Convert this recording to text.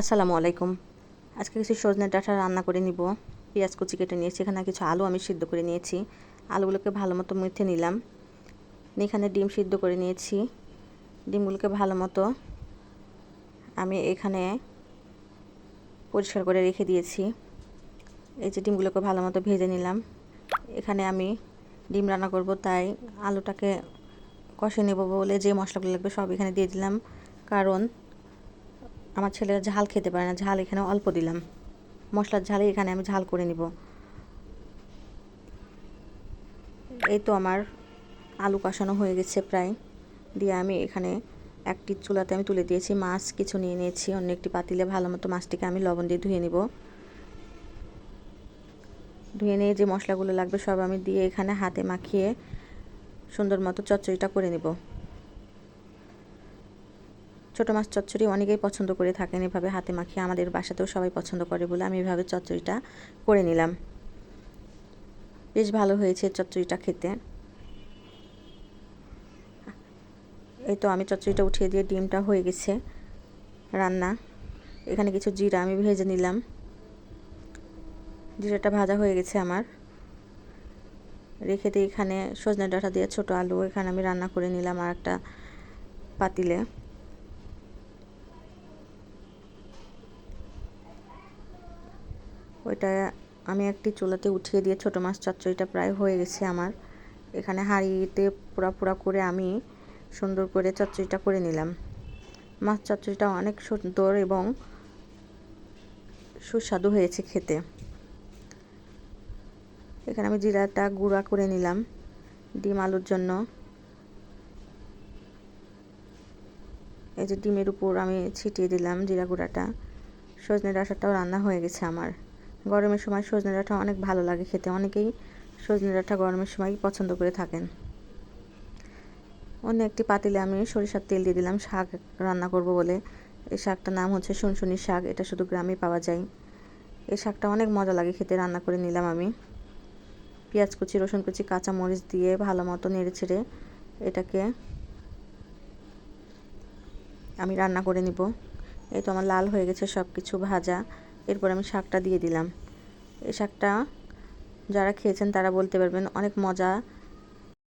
আসসালামু আলাইকুম। আজকে কিছু সজনে ডাঁটা রান্না করে নিব। পেঁয়াজ কুচি কেটে নিয়েছি, এখানে কিছু আলু আমি সিদ্ধ করে নিয়েছি। আলুগুলোকে ভালো মতো মেথে নিলাম। এখানে ডিম সিদ্ধ করে নিয়েছি। ডিমগুলোকে ভালো মতো আমি এখানে পরিষ্কার করে রেখে দিয়েছি। এই যে ডিমগুলোকে ভালো মতো ভেজে নিলাম। এখানে আমি ডিম রান্না করব, তাই আলুটাকে কষে নেব বলে যে মশলাগুলো লাগবে সব এখানে দিয়ে দিলাম। কারণ আমার ছেলেরা ঝাল খেতে পারে না, ঝাল এখানে অল্প দিলাম। মশলার ঝালে এখানে আমি ঝাল করে নিব। এই তো আমার আলু কষানো হয়ে গেছে প্রায়। দিয়ে আমি এখানে একটি চুলাতে আমি তুলে দিয়েছি মাছ, কিছু নিয়ে নিয়েছি, অন্য একটি পাতিলে ভালো মতো মাছটিকে আমি লবণ দিয়ে ধুয়ে নিব। ধুয়ে নিয়ে যে মশলাগুলো লাগবে সব আমি দিয়ে এখানে হাতে মাখিয়ে সুন্দর মতো চচ্চড়িটা করে নেব। ছোটো মাছ চচ্চড়ি অনেকেই পছন্দ করে থাকেন। এভাবে হাতে মাখিয়ে আমাদের বাসাতেও সবাই পছন্দ করে বলে আমি এভাবে চচ্চড়িটা করে নিলাম। বেশ ভালো হয়েছে চচ্চড়িটা খেতে। এই তো আমি চচ্চড়িটা উঠিয়ে দিয়ে ডিমটা হয়ে গেছে রান্না। এখানে কিছু জিরা আমি ভেজে নিলাম। জিরাটা ভাজা হয়ে গেছে আমার। রেখে দিয়ে এখানে সজনে ডাঁটা দিয়ে ছোটো আলু এখানে আমি রান্না করে নিলাম আর একটা পাতিলে। ওইটা আমি একটি চুলাতে উঠিয়ে দিয়ে ছোটো মাছ চচ্চড়িটা প্রায় হয়ে গেছে আমার। এখানে হাঁড়িতে পোড়া পোড়া করে আমি সুন্দর করে চচ্চড়িটা করে নিলাম। মাছ চচ্চড়িটা অনেক সুন্দর এবং সুস্বাদু হয়েছে খেতে। এখানে আমি জিরাটা গুঁড়া করে নিলাম ডিম আলুর জন্য। এই যে ডিমের উপর আমি ছিটিয়ে দিলাম জিরা গুঁড়াটা। সজনে ডাঁটাটাও রান্না হয়ে গেছে আমার। গরমের সময় সজনে ডাঁটা অনেক ভালো লাগে খেতে। অনেকেই সজনে ডাঁটা গরমের সময় পছন্দ করে থাকেন। অন্য একটি পাতিলে আমি সরিষার তেল দিয়ে দিলাম, শাক রান্না করব বলে। এই শাকটার নাম হচ্ছে শুনশুনি শাক, এটা শুধু গ্রামে পাওয়া যায়। এই শাকটা অনেক মজা লাগে খেতে, রান্না করে নিলাম আমি। পেঁয়াজ কুচি, রসুন কুচি কাঁচা মরিচ দিয়ে ভালো মতো নেড়ে ছেড়ে এটাকে আমি রান্না করে নিব। এই তো আমার লাল হয়ে গেছে সব কিছু ভাজা। এরপর আমি শাকটা দিয়ে দিলাম। এই শাকটা যারা খেয়েছেন তারা বলতে পারবেন অনেক মজা।